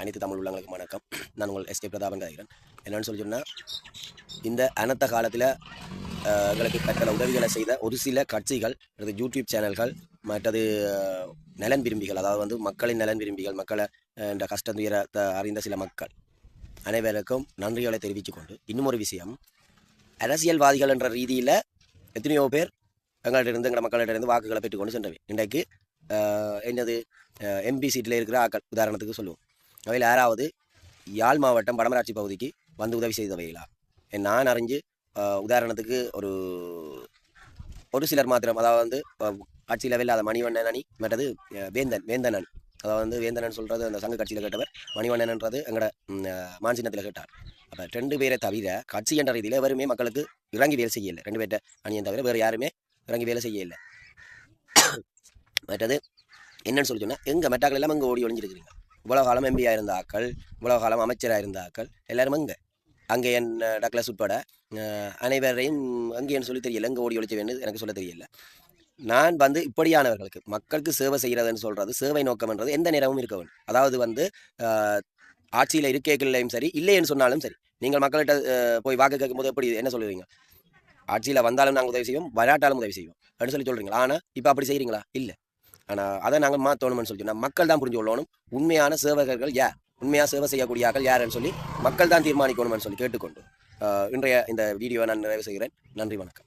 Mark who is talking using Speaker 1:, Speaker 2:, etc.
Speaker 1: அனைத்து தமிழ் உள்ளங்களுக்கு வணக்கம். நான் உங்கள் எஸ்கே பிரதாபன் கதைகிறேன் என்னென்னு சொல்லி சொன்னால் இந்த அனத்த காலத்தில் எங்களுக்கு பல உதவிகளை செய்த ஒரு சில கட்சிகள் அல்லது யூடியூப் சேனல்கள் மற்றது நலன் விரும்பிகள் அதாவது வந்து மக்களின் நலன் விரும்பிகள் மக்களை இந்த கஷ்டத்துயரத்தை அறிந்த சில மக்கள். அனைவருக்கும் நன்றிகளை தெரிவித்துக்கொண்டு இன்னும் ஒரு விஷயம். அரசியல்வாதிகள் என்ற ரீதியில் எத்தனையோ பேர் எங்கள்கிட்ட எங்கள் மக்களிடையிருந்து வாக்குகளை பெற்றுக்கொண்டு சென்றவை. இன்றைக்கு என்னது எம்பி சீட்டில் இருக்கிற ஆக்கள் உதாரணத்துக்கு சொல்லுவோம். அவையில் யாராவது யாழ் மாவட்டம் வடமராட்சி பகுதிக்கு வந்து உதவி செய்தவைகளா? நான் அறிஞ்சு உதாரணத்துக்கு ஒரு ஒரு சிலர் மாத்திரம் அதாவது வந்து கட்சியில் இல்லாத மணிவண்ணன் அணி மற்றது வேந்தன் வேந்தன் அணி. அதாவது வந்து வேந்தனன் சொல்கிறது அந்த சங்க கட்சியில் கேட்டவர் மணிவண்ணன்ன்றது எங்களோட மான்சினத்தில் கேட்டார். அப்போ ரெண்டு பேரை தவிர கட்சி என்ற ரீதியில் வெறுமே மக்களுக்கு இறங்கி வேலை செய்யலை. ரெண்டு பேர்ட்ட அணியை தவிர வேறு யாருமே இறங்கி வேலை செய்யலை. மற்றது என்னன்னு சொல்லி சொன்னால் எங்கள் மெட்டாக்கள் எல்லாம் இங்கே ஓடி ஒழிஞ்சிருக்கிறீங்க இவ்வளோ காலம் எம்பியாக இருந்த ஆக்கள் இவ்வளோ காலம் அமைச்சராக இருந்த ஆக்கள் எல்லாரும் அங்கே. அங்கே என் டக்ளஸ் உட்பட அனைவரையும் அங்கேன்னு சொல்லி தெரியல எங்கே ஓடி ஒழிச்ச வேண்டியது எனக்கு சொல்ல தெரியல. நான் வந்து இப்படியானவர்களுக்கு மக்களுக்கு சேவை செய்கிறதுன்னு சொல்கிறது சேவை நோக்கம்ன்றது எந்த நேரமும் இருக்க வேண்டும். அதாவது வந்து ஆட்சியில் இருக்கைகளையும் சரி இல்லைன்னு சொன்னாலும் சரி நீங்கள் மக்கள்கிட்ட போய் வாக்கு கேட்கும்போது எப்படி என்ன சொல்லுவீங்க? ஆட்சியில் வந்தாலும் நாங்கள் உதவி செய்வோம் வராட்டாலும் உதவி செய்வோம் அப்படின்னு சொல்லி சொல்கிறீங்களா ஆனால் இப்போ அப்படி செய்கிறீங்களா இல்லை. ஆனால் அதை நாங்கள் மாற்றணும்னு சொல்லி சொன்னால் மக்கள் தான் புரிஞ்சு கொள்ளணும். உண்மையான சேவகர்கள் யார்? உண்மையாக சேவை செய்யக்கூடிய ஆக்கள் யாருன்னு சொல்லி மக்கள் தான் தீர்மானிக்கணும்னு சொல்லி கேட்டுக்கொண்டு இன்றைய இந்த வீடியோவை நான் நிறைவு செய்கிறேன். நன்றி வணக்கம்.